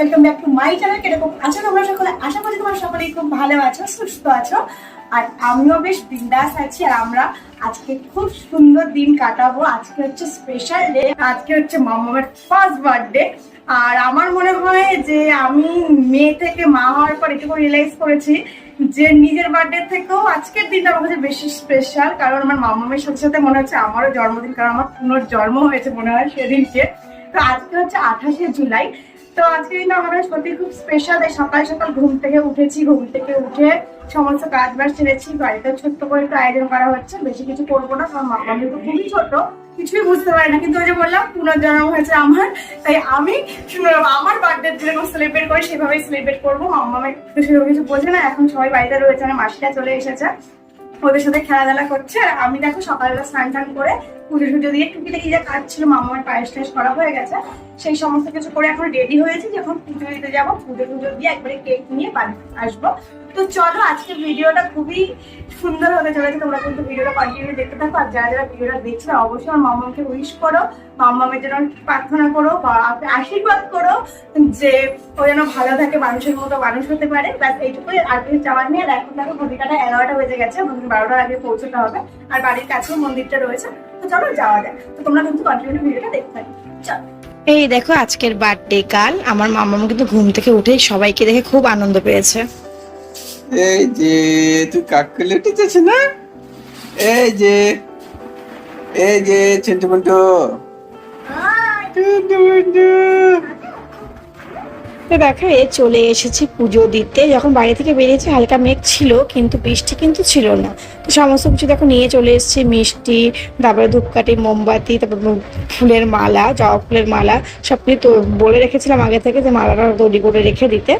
Welcome back to my channel কীরকম আছো তোমরা সকলে? আশা করি তোমরা সকলেই খুব ভালো আছো, সুস্থ আছো। আর আমিও বেশ বিন্দাস আছি আর আমরা আজকে খুব সুন্দর দিন কাটাবো। আজকে হচ্ছে স্পেশাল ডে আজকে হচ্ছে মামার ফার্স্ট বার্থডে আর আমার মনে হয় যে আমি মেয়ে থেকে মা হওয়ার পর এটুকু রিয়েলাইজ করেছি যে নিজের বার্থডে থেকেও আজকের দিনটা আমার কাছে বেশি স্পেশাল কারণ আমার মামামের সাথে সাথে মনে হচ্ছে আমারও জন্মদিন, কারণ আমার পুনর্জন্ম হয়েছে মনে হয় সেদিনকে। তো আজকে হচ্ছে আঠাশে জুলাই। তো আজকে কিন্তু আমাদের সত্যি খুব স্পেশাল এই সকাল সকাল ঘুম থেকে উঠেছি, ঘুম থেকে উঠে সমস্ত কাজ বাজ সেরেছি, বাড়িতে ছোট্ট করে একটু আয়োজন করা হচ্ছে, বেশি কিছু করব না, কারণ মামা তো খুবই ছোট, কিছুই বুঝতে পারে না কিন্তু ওই যে বললাম, পুনর্জন্ম হয়েছে আমার, তাই আমি শুনলাম আমার বার্থডে যেরকম সেলিব্রেট করি, সেভাবেই সেলিব্রেট করব। মামা সেরকম কিছু বোঝে না, এখন সবাই বাড়িতে রয়েছে আমার মাসিটা চলে এসেছে, ওদের সাথে খেলাধুলা করছে। আর আমি দেখো সকালবেলা স্নান টান করে পুজো টুজো দিয়ে টুকিটাকি যে কাজ ছিল, মামার পায়েস টায়েস করা হয়ে গেছে। সেই সমস্ত কিছু করে এখন রেডি হয়েছি, যখন পুজো দিতে যাব, পুজো টুজো দিয়ে একবারে কেক নিয়ে বাড়ি আসব। তো চলো আজকে ভিডিওটা খুবই সুন্দর হতে চলেছে। তোমরা কিন্তু ভিডিওটা কন্টিনিউ দেখতে থাকো, আর যারা যারা ভিডিওটা দেখছ, অবশ্যই আমার মামাকে উইশ করো। মামামের জন্য প্রার্থনা করো, বা আশীর্বাদ করো, যে ও যেন ভালো থাকে, মানুষের মতো মানুষ হতে পারে। ব্যাস, এইটুকুই। আর কিছু চাওয়ার নেই। আর এখন দেখো ঘটিকাটা এগারোটা বেজে গেছে বারোটার আগে পৌঁছতে হবে। আর বাড়ির কাছেও মন্দিরটা রয়েছে। তো চলো যাওয়া যাক। তো তোমরা কিন্তু কন্টিনিউ ভিডিওটা দেখতে থাকো। চলো। এই দেখো আজকের বার্থডে কাল। আমার মামাম কিন্তু ঘুম থেকে উঠে সবাইকে দেখে খুব আনন্দ পেয়েছে। এই যে তুই কাকলে উঠেছিস না? এই যে এই যে চিন্টু মন্টু তো দেখো এ চলে এসেছি পুজো দিতে। যখন বাড়ি থেকে বেরিয়েছি, হালকা মেঘ ছিল, কিন্তু বৃষ্টি কিন্তু ছিল না। তো সমস্ত কিছু দেখো, নিয়ে চলে এসেছি মিষ্টি, তারপরে ধূপকাঠি, মোমবাতি, তারপর ফুলের মালা, জবা ফুলের মালা সব কিছু বলে রেখেছিলাম আগে থেকে যে মালাটা তৈরি করে রেখে দিতে।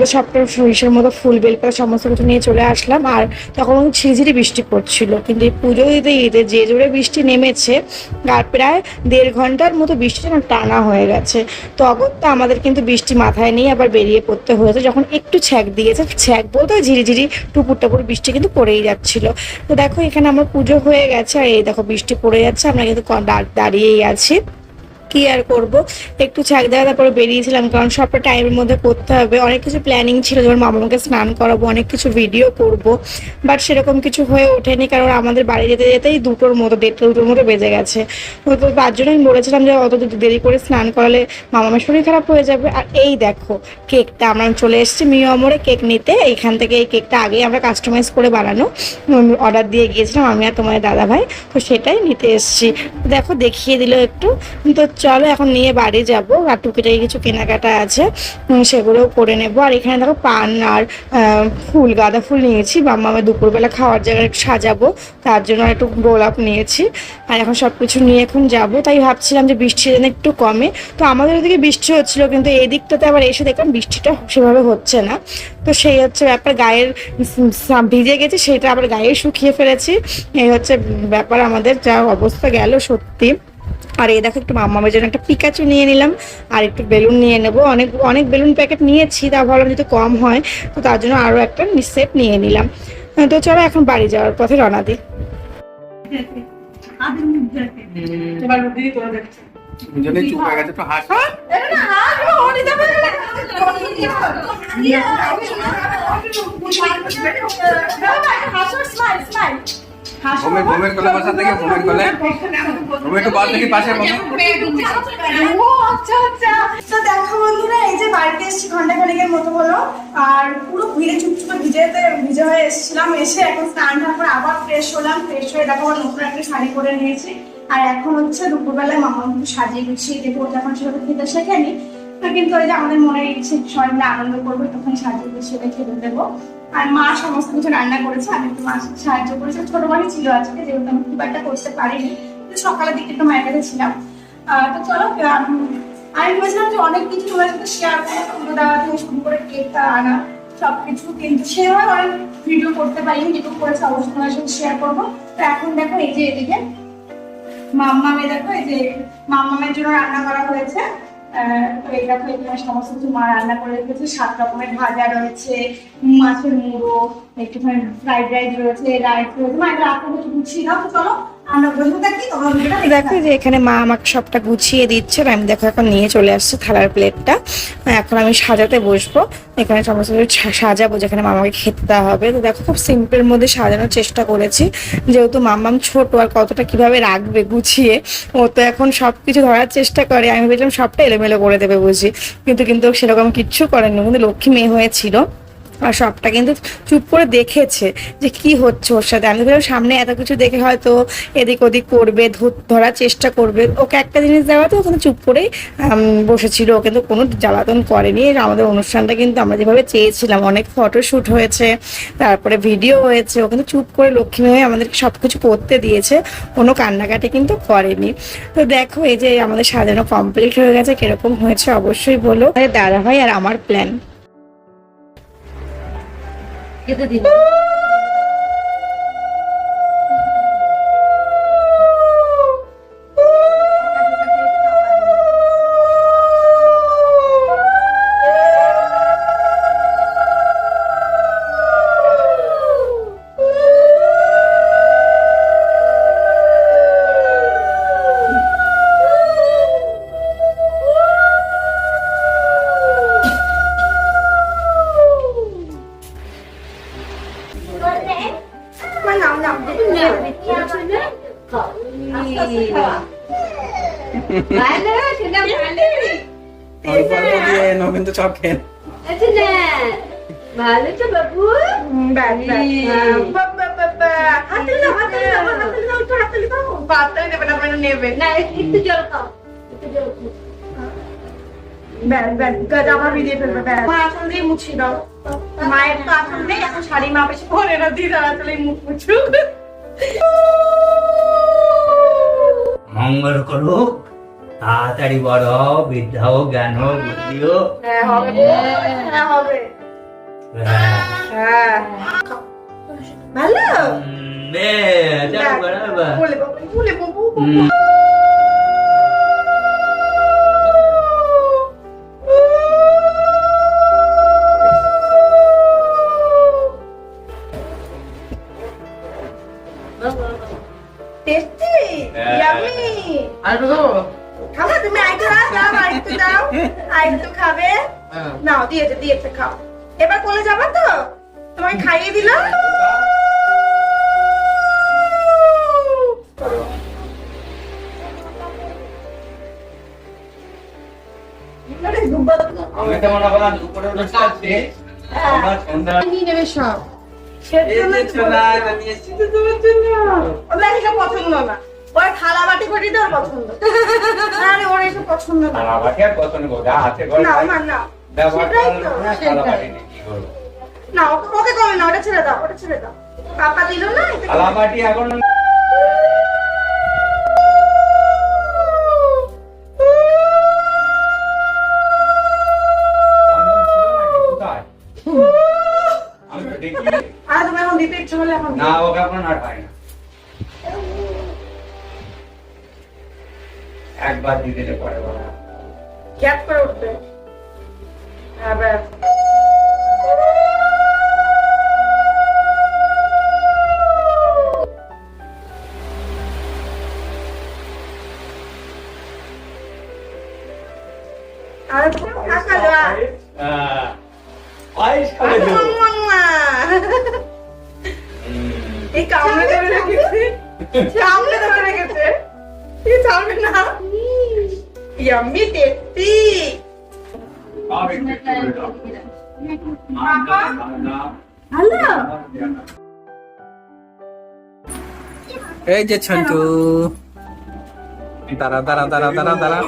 তো সবটা সরিষার মতো ফুল বেলপাতা সমস্ত কিছু নিয়ে চলে আসলাম। আর তখন ঝিরিঝিরি বৃষ্টি পড়ছিল, কিন্তু এই পুজো দিতে দিতে যে জোরে বৃষ্টি নেমেছে, আর প্রায় দেড় ঘণ্টার মতো বৃষ্টি টানা হয়ে গেছে। তো আমাদের কিন্তু বৃষ্টি মাথায় নিয়ে আবার বেরিয়ে পড়তে হয়েছে। যখন একটু ছ্যাক দিয়েছে, ছ্যাক বলতে ঝিরি ঝিরিঝিরি টুপুর টাপুর বৃষ্টি কিন্তু পড়েই যাচ্ছিল। তো দেখো এখানে আমার পুজো হয়ে গেছে, আর এই দেখো বৃষ্টি পড়ে যাচ্ছে, আমরা কিন্তু দাঁড়িয়েই আছি। কি আর করব? একটু ছ্যাক দেওয়া তারপরে বেরিয়েছিলাম, কারণ সবটা টাইমের মধ্যে করতে হবে। অনেক কিছু প্ল্যানিং ছিল যেমন মামাকে স্নান করাবো, অনেক কিছু ভিডিও করব বাট সেরকম কিছু হয়ে ওঠেনি, কারণ আমাদের বাড়ি যেতে যেতেই দুটোর মতো দেড়টা দুটোর মতো বেজে গেছে। তো তার জন্য আমি বলেছিলাম যে অত দেরি করে স্নান করালে মামামের শরীর খারাপ হয়ে যাবে। আর এই দেখো কেকটা আমরা চলে এসেছি মিও আমরে কেক নিতে। এইখান থেকে এই কেকটা আগেই আমরা কাস্টমাইজ করে বানানো। অর্ডার দিয়ে গিয়েছিলাম আমি আর তোমার দাদা ভাই তো সেটাই নিতে এসেছি। দেখো দেখিয়ে দিল একটু। তো চলো এখন নিয়ে বাড়ি যাব। আর টুকিটাকি কিছু কেনাকাটা আছে সেগুলোও করে নেব। আর এখানে দেখো পান আর ফুল, গাঁদা ফুল নিয়েছি। বাম্মা আমার দুপুরবেলা খাওয়ার জায়গায় একটু সাজাবো, তার জন্য একটু গোলাপ নিয়েছি। আর এখন সব কিছু নিয়ে এখন যাব। তাই ভাবছিলাম যে বৃষ্টি যেন একটু কমে। তো আমাদের ওদিকে বৃষ্টি হচ্ছিল, কিন্তু এই দিকটাতে আবার এসে দেখলাম বৃষ্টিটা সেভাবে হচ্ছে না। তো সেই হচ্ছে ব্যাপার, গায়ের ভিজে গেছে, সেটা আবার গায়ে শুকিয়ে ফেলেছি। এই হচ্ছে ব্যাপার আমাদের, যা অবস্থা গেল সত্যি। আর এই দেখো একটু মামামের জন্য একটা পিকাচু নিয়ে নিলাম আর একটু বেলুন নিয়ে নেব অনেক অনেক বেলুন প্যাকেট নিয়েছি তা ভাবলাম যদি কম হয় তো তার জন্য আরও একটা সেট নিয়ে নিলাম তো চলো এখন বাড়ি যাওয়ার পথে রওনা দিই হয়ে হাস এটা না বলে বাবা। ঘুমের কোলে বসা থেকে ঘুমের কোলে। ঘুমে একটু বার দেখি পাশে মনে ও, আচ্ছা, আচ্ছা। তো দেখো বন্ধুরা, এই যে বাড়িতে এসেছি ঘণ্টা খানেকের মতো হলো। আর পুরো ভিড়ে চুপচুপে ভিজেতে ভিজে হয়ে এসেছিলাম। এসে এখন স্নান করে আবার ফ্রেশ হলাম। ফ্রেশ হয়ে দেখো আবার নতুন একটা শাড়ি পরে নিয়েছি। আর এখন হচ্ছে দুপুরবেলায় মামা একটু সাজিয়ে গুছিয়ে দেবো। এখন সেভাবে খেতে শেখেনি তো কিন্তু ওই যে আমাদের মনে ইচ্ছে সবাই মিলে আনন্দ করব তখন সাজিয়ে গুছিয়ে খেতে দেবো। আর মা সমস্ত কিছু রান্না করেছে, আমি একটু সাথে সাহায্য করেছি। ছোট মাই ছিল আজকে, যেহেতু আমি খুব একটা করতে পারিনি। তো সকালের দিকে একটু মায়ের কাছে ছিলাম। তো চলো, আমি ভেবেছিলাম যে অনেক কিছু তোমার সাথে শেয়ার করব পুজো দেওয়া থেকে শুরু করে কেকটা আনা, সবকিছু। কিন্তু সেভাবে অনেক ভিডিও করতে পারিনি, যেটুকু করেছে অবশ্যই তোমার সাথে শেয়ার করব। তো এখন দেখো এই যে এদিকে, মাম্মামে দেখো এই যে মাম্মামের জন্য রান্না করা হয়েছে। সমস্ত কিছু মা রান্না করে সাত রকমের ভাজা রয়েছে, মাছের মুড়ো, একটুখানি ফ্রাইড রাইস রয়েছে রাইস রয়েছে। মা এটা রাখো একটু গুছিয়ে দাও চলো। দেখো যে এখানে মা আমাকে সবটা গুছিয়ে দিচ্ছে আমি দেখো এখন নিয়ে চলে আসছে থালার প্লেটটা এখন আমি সাজাতে বসবো। এখানে সমস্ত কিছু সাজাবো যেখানে মামাকে খেতে হবে। তো দেখো খুব সিম্পলের মধ্যে সাজানোর চেষ্টা করেছি। যেহেতু মাম্মাম ছোট আর কতটা কীভাবে রাখবে গুছিয়ে ও তো এখন সব কিছু ধরার চেষ্টা করে। আমি ভেবেছিলাম সবটা এলোমেলো করে দেবে বুঝি। কিন্তু কিন্তু সেরকম কিচ্ছু করেনি। কিন্তু লক্ষ্মী মেয়ে হয়েছিল। আর সবটা কিন্তু চুপ করে দেখেছে যে কি হচ্ছে ওর সাথে। আমি ভেবেছিলাম সামনে এত কিছু দেখে হয়তো এদিক ওদিক করবে ধর- ধরার চেষ্টা করবে। ওকে একটা জিনিস দেওয়াতে ও কিন্তু চুপ করেই বসেছিল। ও কিন্তু কোনো জ্বালাতন করেনি। আমাদের অনুষ্ঠানটা কিন্তু আমরা যেভাবে চেয়েছিলাম, অনেক ফটোশ্যুট হয়েছে, তারপরে ভিডিও হয়েছে। ও কিন্তু চুপ করে লক্ষ্মী হয়ে আমাদেরকে সব কিছু করতে দিয়েছে। কোনো কান্নাকাটি কিন্তু করেনি। তো দেখো, এই যে আমাদের সাজানো কমপ্লিট হয়ে গেছে, কীরকম হয়েছে অবশ্যই বলো। দাদা ভাই, আর আমার প্ল্যান gitu Dina আবার ভিজিয়ে ফেলবে, ব্যাস। মা আসন দিয়ে মুছিয়ে দাও। মায়ের তো আসন নেই, শাড়ি মা বেশি পরে না, দিয়ে আসলে মুখ মুছুক। মঙ্গল করুক তাড়াতাড়ি বড় হও বিদ্যা হোক জ্ঞান হোক বুদ্ধি হোক। ভালো? আমি তো করলাম দুপুরে অনুষ্ঠান শেষ। আমার সন্ধ্যা নিয়ে নেবে সব এই যে ছোলা, এটা নিয়ে এসেছি। তো তোমার জন্য। ওদের এসব পছন্দ না। ওর থালা বাটি করে দিতে পছন্দ। আরে ওর এসব পছন্দ না। আর আমাকে আর পছন্দ করো, হাতে করে। না খাই। না। না সেটাই তো, লোক না, সেটাই। থালা বাটি নিয়ে কি করব? না ওকে কমে না ওটা ছেড়ে দাও ওটা ছেড়ে দাও। পাপা দিল না থালা বাটি এখন আর হয় না। একবার দিয়ে দিলে পরে বলা। গ্যাপ করে উঠবে। হ্যাঁ ব্যাস। কামড়ে ধরে রেখেছে। কামড়ে ধরে রেখেছে। এই ছাড়বে না। ইয়াম্মি টেস্টি না। এই যে ছন্টু। দাঁড়া দাঁড়া দাঁড়া দাঁড়া দাঁড়া।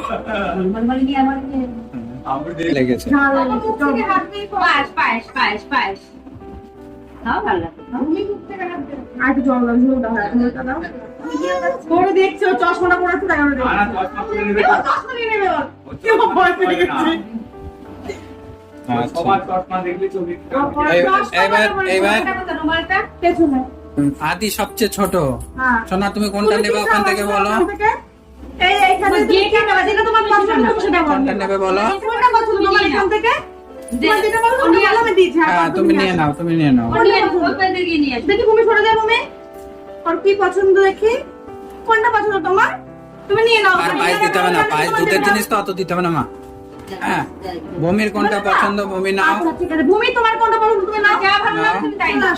লেগেছে। পায়েস পায়েস পায়েস পায়েস দেখছ চশমাটা আচ্ছা। আদি সবচেয়ে ছোট। হ্যাঁ। সোনা তুমি কোনটা নেবে ওখান থেকে বলো। ওখান থেকে? এই এইখানে যেটা নেবে, যেটা তোমার পছন্দ তুমি সেটা বলো। কোনটা নেবে বলো? কোনটা পছন্দ? তোমার এখান থেকে? তুমি দিচ্ছি। হ্যাঁ তুমি নিয়ে নাও তুমি নিয়ে নাও। ওই ওই দিকে নিয়ে আসো। দেখি ভূমি সরে যায় ভূমি ওর কি পছন্দ দেখি? কোনটা পছন্দ তোমার? তুমি নিয়ে নাও। আর পায়েস দিতে হবে না পায়েস দুধের জিনিস তো অত দিতে হবে না মা। হ্যাঁ বমির কোনটা পছন্দ বমি নাও। আচ্ছা ঠিক আছে। ভূমি তোমার কোনটা পছন্দ? তুমি নাও। যা ভালো লাগে তুমি তাই নাও।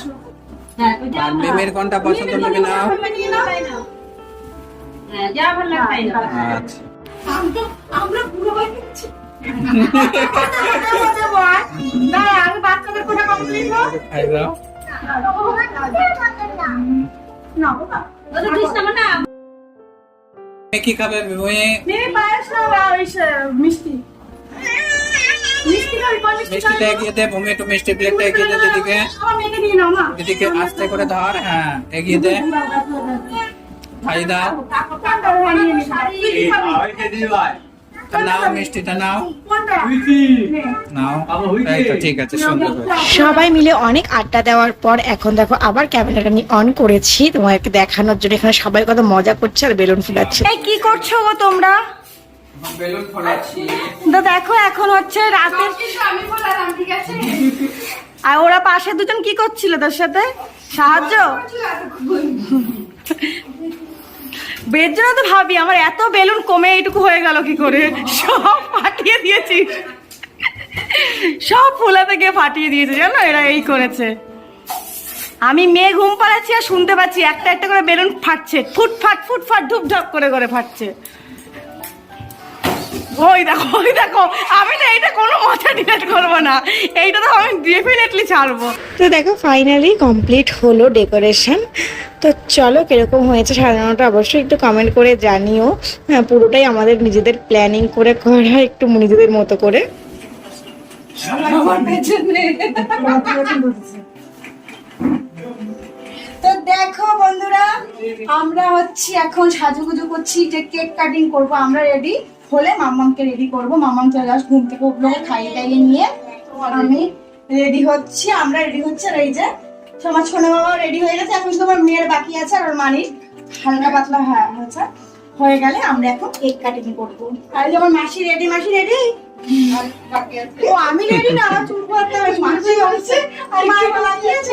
হ্যাঁ আর মিমির কোনটা পছন্দ তুমি নাও। হ্যাঁ, যা ভালো লাগে তাই নাও। আচ্ছা। আমরা আমরা পুরো হয়ে গেছি কি খাবে মেয়ে পায়েস মিষ্টিটা এগিয়ে দে, বমি একটু মিষ্টি প্লেটটা এগিয়ে দে দিদিকে দিদিকে করে ধর হ্যাঁ এগিয়ে দে। দাও। নাও মিষ্টিটা নাও। নাও ঠিক আছে সবাই মিলে অনেক আড্ডা দেওয়ার পর এখন দেখো আবার ক্যামেরাটা আমি অন করেছি। তোমাকে দেখানোর জন্য এখানে সবাই কত মজা করছে আর বেলুন ফুলাচ্ছে। এই কি করছ গো তোমরা? বেলুন ফোলাচ্ছি। তো দেখো এখন হচ্ছে রাতে আর ওরা পাশে দুজন কি করছিল তোর সাথে? সাহায্য? বের তো ভাবি, আমার এত বেলুন কমে এইটুকু হয়ে গেল কি করে? সব ফাটিয়ে দিয়েছি। সব ফুলাতে গিয়ে ফাটিয়ে দিয়েছে, জানো? এরা এই করেছে। আমি মেয়ে ঘুম পাড়াচ্ছি আর শুনতে পাচ্ছি, একটা একটা করে বেলুন ফাটছে। ফুটফাট ফুটফাট ধুপ ধপ করে করে ফাটছে। ওই দেখো ওই দেখো। আমি না এটা কোনো মতে ডিলেট করব না। এইটা তো আমি ডেফিনেটলি ছাড়বো। তো দেখো ফাইনালি কমপ্লিট হলো ডেকোরেশন তো চলো কীরকম হয়েছে সাধারণত অবশ্যই একটু কমেন্ট করে জানিও। হ্যাঁ পুরোটাই আমাদের নিজেদের প্ল্যানিং করে করা একটু নিজেদের মতো করে। তো দেখো বন্ধুরা আমরা হচ্ছে এখন সাজুগুজু করছি যে কেক কাটিং করব আমরা রেডি হলে মাম্মামকে রেডি করব। চলে আস ঘুম থেকে উঠল, খাইয়ে টাইয়ে নিয়ে আমি রেডি হচ্ছি, আমরা রেডি হচ্ছে। এই যে তোমার ছোট বাবা রেডি হয়ে গেছে, এখন শুধু আমার মেয়ের বাকি আছে আর মানির হালকা পাতলা হ্যাঁ হয়েছে। হয়ে গেলে আমরা এখন কেক কাটিং করব। আর আমার মাসি রেডি মাসি রেডি ও, আমি রেডি না, আমার চুল হবে মাসি হচ্ছে আর বাকি আছে?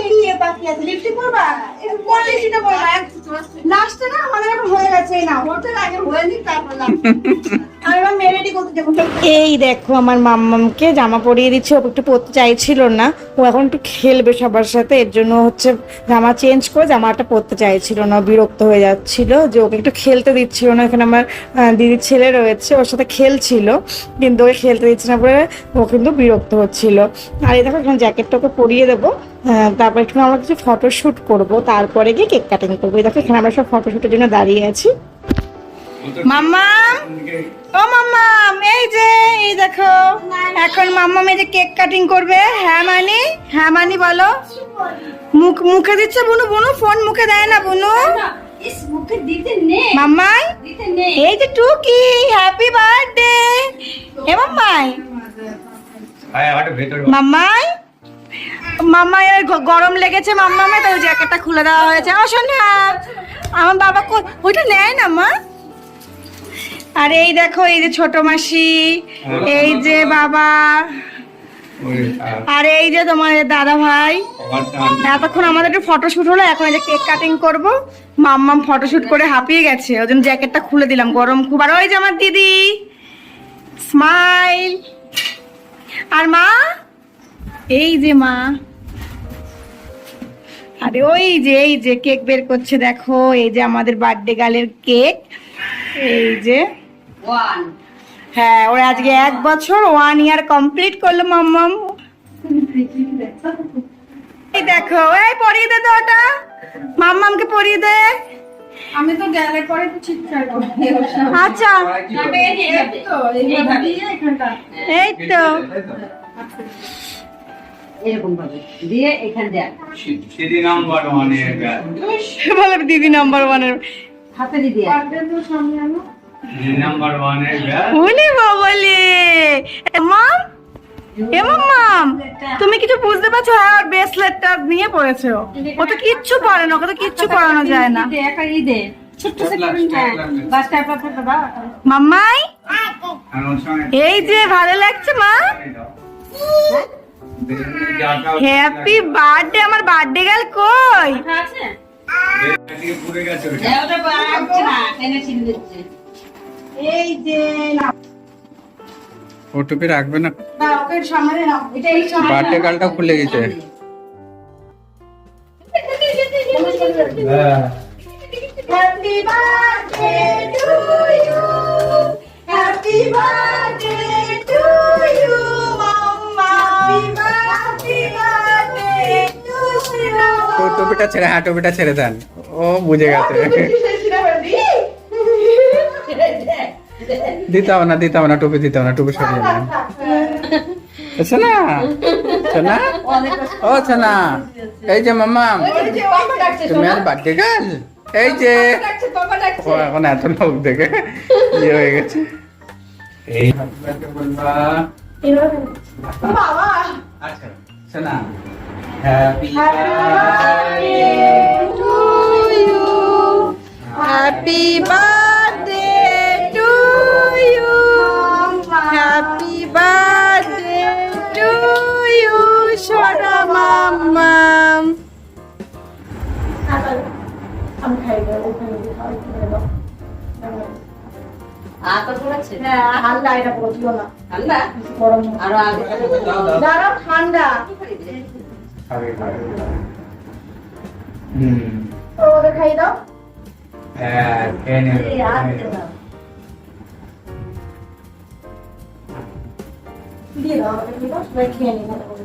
আছে পরবা? লাস্টে না আমাদের হয়ে গেছে। না আগে হয়ে নি তারপর এই দেখো, আমার মাম্মামকে জামা পরিয়ে দিচ্ছে। ও একটু পরতে চাইছিল না। ও এখন একটু খেলবে সবার সাথে। এর জন্য হচ্ছে জামা চেঞ্জ করে জামাটা পরতে চাইছিল না। বিরক্ত হয়ে যাচ্ছিল যে ওকে একটু খেলতে দিচ্ছিল না। এখানে আমার দিদির ছেলে রয়েছে। ওর সাথে খেলছিল। কিন্তু ওকে খেলতে দিচ্ছে না বলে ও কিন্তু বিরক্ত হচ্ছিল। আর এই দেখো, এখানে জ্যাকেটটা ওকে পরিয়ে দেবো। তারপর একটু আমরা কিছু ফটোশ্যুট করব। তারপরে গিয়ে কেক কাটিং করব। এই দেখো, এখানে আমরা সব ফটোশ্যুটের জন্য দাঁড়িয়ে আছি। মাম্মা! ও মাম্মাম এই যে, এই দেখো। এখন মাম্মাম এই যে কেক কাটিং করবে। হ্যাঁ মানি? হ্যাঁ মানি, বলো। মুখ, মুখে দিচ্ছে বুনু? বুনু ফোন মুখে দেয় না বুনু? ইস, মুখে দিতে নেই মাম্মাই দিতে নেই এই যে টুকি হ্যাপি বার্থডে এ মাম্মাই। মাম্মাই মাম্মাই গ- গরম লেগেছে মাম্মামে তো ওই জ্যাকেটটা খুলে দেওয়া হয়েছে। ও শোনা আমার বাবা ওইটা নেয় না মা? আর এই দেখো এই যে ছোট মাসি এই যে বাবা। আর এই যে তোমার দাদা ভাই এতক্ষণ আমাদের একটু ফটোশুট হলো এখন এই যে কেক কাটিং করব মাম্মাম ফটোশুট করে হাঁপিয়ে গেছে ওই জন্য জ্যাকেটটা খুলে দিলাম গরম খুব। আর ওই যে আমার দিদি স্মাইল আর মা এই যে মা। আরে ওই যে এই যে কেক বের করছে দেখো এই যে আমাদের বার্থডে গালের কেক এই যে। ওয়ান হ্যাঁ ওরা আজকে এক বছর ওয়ান ইয়ার কমপ্লিট করল মাম্মাম। এই দেখো এই পরিয়ে দে তো ওটা। মাম্মামকে পরিয়ে দে। আমি তো গেলে পরে তো চিৎকার আচ্ছা। এই তো এরকম ভাবে। দিয়ে এখান দেখ সিঁড়ি নাম্বার ওয়ানে বলে দিদি নাম্বার ওয়ানের উনি বলে মাম? এ মাম তুমি কিছু বুঝতে পারছ? হ্যাঁ ব্রেসলেটটা নিয়ে পড়েছে ও। ও তো কিচ্ছু পরে না ওকে তো কিচ্ছু পড়ানো যায় না। ছোট্ট হ্যাঁ। মাম্মাই? এই যে ভালো লাগছে মা? হ্যাপি বার্থডে আমার বার্থডে গেল কই? আছে? এই যে না ও টুপি রাখবে না? না, ওকে সামনে নাও। এটা এই সামনে বার্থডে কার্ডটা খুলে গেছে। হ্যাঁ happy birthday to you happy birthday to you mamma happy birthday to you টুপিটা ছেড়ে হ্যাঁ টুপিটা ছেড়ে দেন। ও বুঝে গেছে। দিতে হবে না দিতে হবে না টুপি দিতে না টুপি সরিয়ে শোনা ও শোনা এই যে মাম্মা তুমি আর বার্থডে গার্ল এই যে এখন এত লোক দেখে ইয়ে হয়ে গেছে। এই বলবা বাবা। আচ্ছা happy to you happy birthday to you happy birthday to you সোনা মাম্মা আমি খাই দেবো ওখানে খাওয়াই করে দাও। হ্যাঁ ঠান্ডা এটা পড়ছিল না দিয়ে দাও খেয়ে নিই ভালো করে।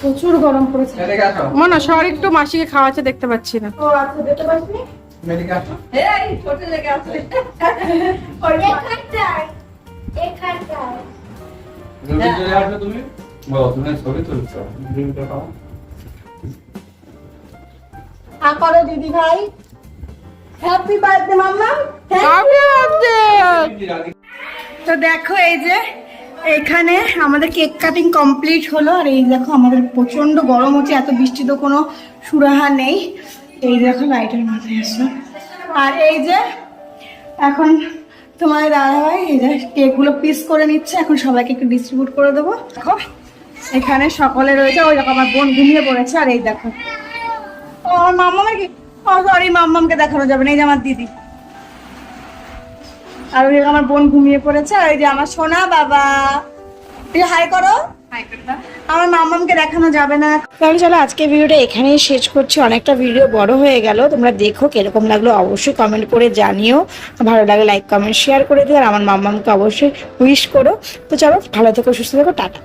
প্রচুর গরম পড়েছে। একটু মাসিকে খাওয়াচ্ছে দেখতে পাচ্ছি না। আচ্ছা দিদি ভাই হ্যাপি বার্থডে মাম্মা তো দেখো এই যে এখানে আমাদের কেক কাটিং কমপ্লিট হলো আর এই দেখো আমাদের প্রচণ্ড গরম হচ্ছে এত বৃষ্টি তো কোনো সুরাহা নেই। এই দেখো লাইটের মাথায় আসলো। আর এই যে এখন তোমার দাদা ভাই এই যে কেকগুলো পিস করে নিচ্ছে এখন সবাইকে একটু ডিস্ট্রিবিউট করে দেবো। দেখো এখানে সকলে রয়েছে ওই দেখো আমার বোন ঘুমিয়ে পড়েছে আর এই দেখো। আমার মাম্মামের কি ও সরি মাম্মামকে দেখানো যাবে না এই যে আমার দিদি। আর ওই আমার বোন ঘুমিয়ে পড়েছে আর এই যে আমার সোনা বাবা। তুই হাই করো। আমার মাম্মামকে দেখানো যাবে না। তাহলে চলো আজকে ভিডিওটা এখানেই শেষ করছি অনেকটা ভিডিও বড় হয়ে গেল তোমরা দেখো কীরকম লাগল অবশ্যই কমেন্ট করে জানিও। ভালো লাগলে লাইক কমেন্ট শেয়ার করে দিও আর আমার মাম্মামকে অবশ্যই উইশ করো। তো চলো ভালো থেকো সুস্থ থেকো টাটা।